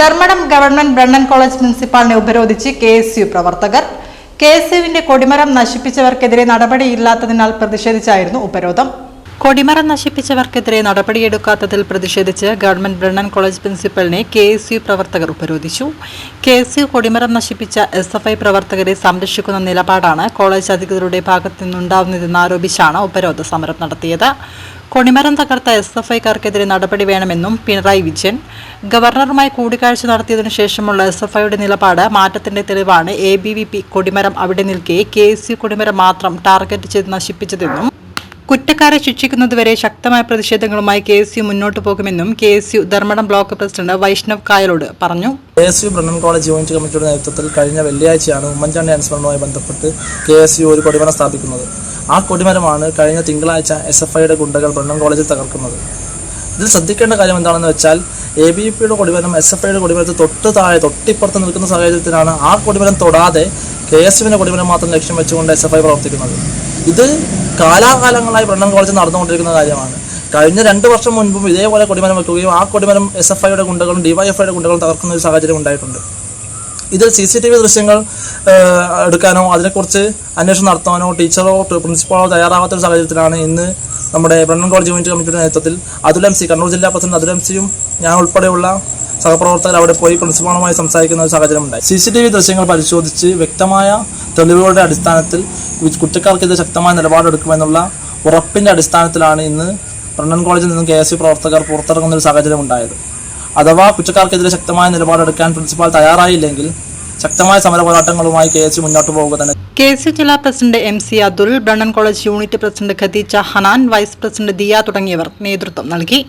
Dharmadam government Brennen college പ്രിൻസിപ്പാളിനെ ഉപരോധിച്ച് K S U പ്രവർത്തകർ. കെ എസ് യുവിന്റെ കൊടിമരം നശിപ്പിച്ചവർക്കെതിരെ നടപടിയില്ലാത്തതിനാൽ പ്രതിഷേധിച്ചായിരുന്നു ഉപരോധം. കൊടിമരം നശിപ്പിച്ചവർക്കെതിരെ നടപടിയെടുക്കാത്തതിൽ പ്രതിഷേധിച്ച് ഗവൺമെന്റ് ബ്രണ്ണൻ കോളേജ് പ്രിൻസിപ്പലിനെ കെ എസ് യു പ്രവർത്തകർ ഉപരോധിച്ചു. കെ എസ് യു കൊടിമരം നശിപ്പിച്ച എസ് എഫ് ഐ പ്രവർത്തകരെ സംരക്ഷിക്കുന്ന നിലപാടാണ് കോളേജ് അധികൃതരുടെ ഭാഗത്തു നിന്നുണ്ടാവുന്നതെന്ന് ആരോപിച്ചാണ് ഉപരോധ സമരം നടത്തിയത്. കൊടിമരം തകർത്ത എസ് എഫ് ഐക്കാർക്കെതിരെ നടപടി വേണമെന്നും പിണറായി വിജയൻ. ഗവർണറുമായി കൂടിക്കാഴ്ച നടത്തിയതിനു ശേഷമുള്ള എസ് എഫ് ഐയുടെ നിലപാട് മാറ്റത്തിന്റെ തെളിവാണ്. എ ബി വി പി കൊടിമരം അവിടെ നിൽക്കെ കെ എസ് യു കൊടിമരം മാത്രം ടാർഗറ്റ് ചെയ്ത് നശിപ്പിച്ചതെന്നും കുറ്റക്കാരെ ശിക്ഷിക്കുന്നതുവരെ ശക്തമായ പ്രതിഷേധങ്ങളുമായി കെ എസ് യു മുന്നോട്ട് പോകുമെന്നും K S U Dharmadam block president Vaishnav Kayalode പറഞ്ഞു. K S U Brennen college joint കമ്മിറ്റിയുടെ നേതൃത്വത്തിൽ കഴിഞ്ഞ വെള്ളിയാഴ്ചയാണ് ഉമ്മൻചാണ്ടി അനുസ്മരണവുമായി ബന്ധപ്പെട്ട് കെ എസ് യു ഒരു കൊടിമരം സ്ഥാപിക്കുന്നത്. ആ കൊടിമരമാണ് കഴിഞ്ഞ തിങ്കളാഴ്ച എസ് എഫ് ഐയുടെ ഗുണ്ടകൾ ബ്രണ്ണൻ കോളേജിൽ തകർക്കുന്നത്. ഇതിൽ ശ്രദ്ധിക്കേണ്ട കാര്യം എന്താണെന്ന് വെച്ചാൽ എ ബി പിയുടെ കൊടിമരം എസ് എഫ് ഐയുടെ കൊടിമരത്തിൽ തൊട്ട് താഴെ തൊട്ടിപ്പുറത്ത് നിൽക്കുന്ന സാഹചര്യത്തിലാണ് ആ കൊടിമരം തൊടാതെ കെ എസ് എഫിന്റെ കൊടിമരം മാത്രം ലക്ഷ്യം വെച്ചുകൊണ്ട് എസ് എഫ് ഐ പ്രവർത്തിക്കുന്നത്. ഇത് കാലാകാലങ്ങളായി ബ്രണ്ണൻ കോളേജിൽ നടന്നുകൊണ്ടിരിക്കുന്ന കാര്യമാണ്. കഴിഞ്ഞ രണ്ട് വർഷം മുൻപും ഇതേപോലെ കൊടിമരം വെക്കുകയും ആ കൊടിമരം എസ് എഫ് ഐയുടെ ഗുണ്ടകളും ഡിവൈഎഫ്ഐയുടെ ഗുണ്ടകളും തകർക്കുന്ന ഒരു സാഹചര്യം ഉണ്ടായിട്ടുണ്ട്. ഇതിൽ സി സി ടി വി ദൃശ്യങ്ങൾ എടുക്കാനോ അതിനെക്കുറിച്ച് അന്വേഷണം നടത്താനോ ടീച്ചറോ പ്രിൻസിപ്പാളോ തയ്യാറാവാത്ത ഒരു സാഹചര്യത്തിലാണ് ഇന്ന് നമ്മുടെ ബ്രണ്ണൻ കോളേജ് യൂണിറ്റ് കമ്മിറ്റിയുടെ നേതൃത്വത്തിൽ അതുലം സി കണ്ണൂർ ജില്ലാ പ്രസിഡന്റ് അതുലം സിയും ഞാൻ ഉൾപ്പെടെയുള്ള സഹപ്രവർത്തകർ അവിടെ പോയി പ്രിൻസിപ്പാളുമായി സംസാരിക്കുന്ന ഒരു സാഹചര്യം ഉണ്ടായി സി സി ടി വി ദൃശ്യങ്ങൾ പരിശോധിച്ച് വ്യക്തമായ തെളിവുകളുടെ അടിസ്ഥാനത്തിൽ കുറ്റക്കാർക്കെതിരെ ശക്തമായ നിലപാടെടുക്കുമെന്നുള്ള ഉറപ്പിന്റെ അടിസ്ഥാനത്തിലാണ് ഇന്ന് ബ്രണ്ണൻ കോളേജിൽ നിന്നും കെ എസ് യു പ്രവർത്തകർ പുറത്തിറങ്ങുന്ന ഒരു സാഹചര്യം ഉണ്ടായത് അഥവാ കുറ്റക്കാർക്കെതിരെ ശക്തമായ നിലപാടെടുക്കാൻ പ്രിൻസിപ്പാൾ തയ്യാറായില്ലെങ്കിൽ ശക്തമായ സമര പോരാട്ടങ്ങളുമായി കെ എസ് മുന്നോട്ട് പോവുക തന്നെ. കെ എസ് ജില്ലാ president M C Athul Brennen college unit president Khadeeja Hanan vice president Diya തുടങ്ങിയവർ നേതൃത്വം നൽകി.